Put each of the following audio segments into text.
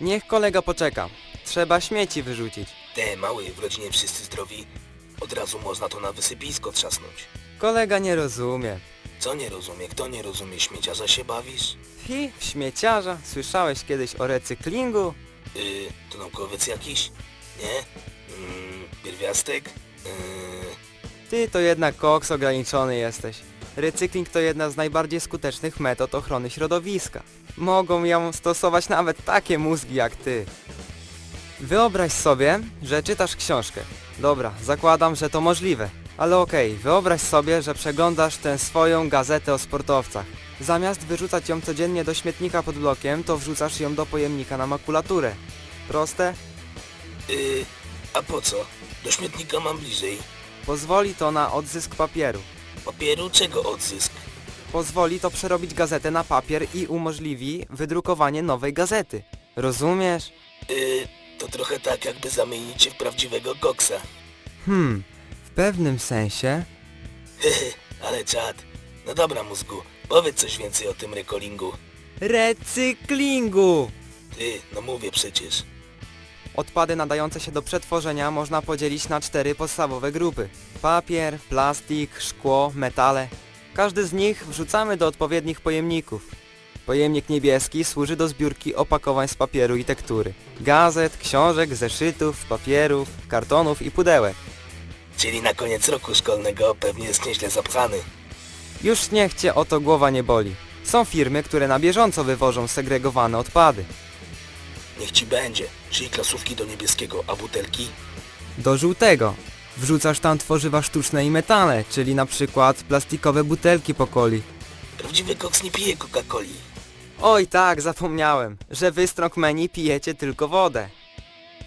Niech kolega poczeka. Trzeba śmieci wyrzucić. Te mały, w rodzinie wszyscy zdrowi. Od razu można to na wysypisko trzasnąć. Kolega nie rozumie. Co nie rozumie? Kto nie rozumie? Śmieciarza się bawisz? Hi, śmieciarza, słyszałeś kiedyś o recyklingu? Yy, to naukowiec jakiś? Nie? Mm, pierwiastek? Yy, Ty to jednak koks ograniczony jesteś. Recykling to jedna z najbardziej skutecznych metod ochrony środowiska. Mogą ją stosować nawet takie mózgi jak ty. Wyobraź sobie, że czytasz książkę. Dobra, zakładam, że to możliwe. Ale okej, wyobraź sobie, że przeglądasz tę swoją gazetę o sportowcach. Zamiast wyrzucać ją codziennie do śmietnika pod blokiem, to wrzucasz ją do pojemnika na makulaturę. Proste? yy, a po co? Do śmietnika mam bliżej. Pozwoli to na odzysk papieru. Papieru czego odzysk? Pozwoli to przerobić gazetę na papier i umożliwi wydrukowanie nowej gazety. Rozumiesz? Yy, to trochę tak jakby zamienić się w prawdziwego koksa. Hmm, w pewnym sensie. Hehe, ale czad. No dobra mózgu, powiedz coś więcej o tym rekolingu. Recyklingu! Ty, no mówię przecież. Odpady nadające się do przetworzenia można podzielić na cztery podstawowe grupy. Papier, plastik, szkło, metale. Każdy z nich wrzucamy do odpowiednich pojemników. Pojemnik niebieski służy do zbiórki opakowań z papieru i tektury. Gazet, książek, zeszytów, papierów, kartonów i pudełek. Czyli na koniec roku szkolnego pewnie jest nieźle zapchany. Już niech cię o to głowa nie boli. Są firmy, które na bieżąco wywożą segregowane odpady. Niech ci będzie. Czyli klasówki do niebieskiego, a butelki? Do żółtego. Wrzucasz tam tworzywa sztuczne i metale, czyli na przykład plastikowe butelki po coli. Prawdziwy koks nie pije Coca-Coli. Oj tak, zapomniałem, że wy strongmeni pijecie tylko wodę.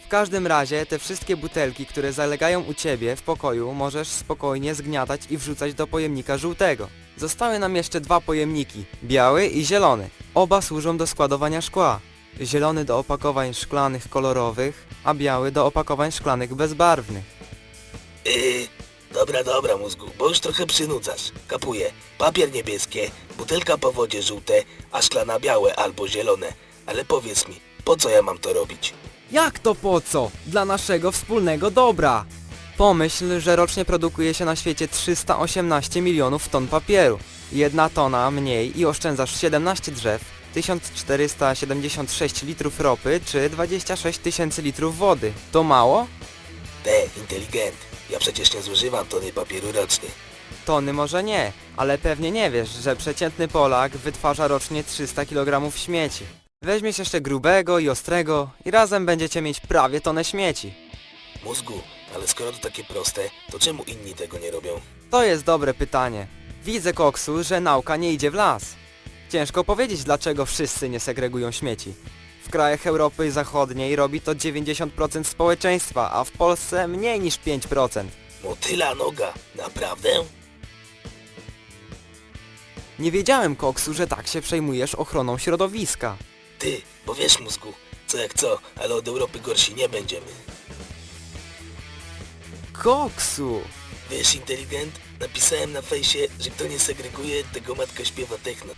W każdym razie te wszystkie butelki, które zalegają u ciebie w pokoju możesz spokojnie zgniatać i wrzucać do pojemnika żółtego. Zostały nam jeszcze dwa pojemniki, biały i zielony. Oba służą do składowania szkła. Zielony do opakowań szklanych kolorowych, a biały do opakowań szklanych bezbarwnych. Yy, dobra, dobra mózgu, bo już trochę przynudzasz. Kapuję. Papier niebieskie, butelka po wodzie żółte, a szklana białe albo zielone. Ale powiedz mi, po co ja mam to robić? Jak to po co? Dla naszego wspólnego dobra. Pomyśl, że rocznie produkuje się na świecie 318 milionów ton papieru. Jedna tona mniej i oszczędzasz 17 drzew, 1476 litrów ropy czy 26 tysięcy litrów wody. To mało? Te, inteligent. Ja przecież nie zużywam tony papieru rocznie. Tony może nie, ale pewnie nie wiesz, że przeciętny Polak wytwarza rocznie 300 kg śmieci. Weźmiesz jeszcze grubego i ostrego i razem będziecie mieć prawie tonę śmieci. Mózgu, ale skoro to takie proste, to czemu inni tego nie robią? To jest dobre pytanie. Widzę, Koksu, że nauka nie idzie w las. Ciężko powiedzieć, dlaczego wszyscy nie segregują śmieci. W krajach Europy Zachodniej robi to 90% społeczeństwa, a w Polsce mniej niż 5%. Motyla noga, naprawdę? Nie wiedziałem, Koksu, że tak się przejmujesz ochroną środowiska. Ty, bo wiesz mózgu, co jak co, ale od Europy gorsi nie będziemy. Koksu! Wiesz, inteligent, napisałem na fejsie, że kto nie segreguje, tego matka śpiewa techno.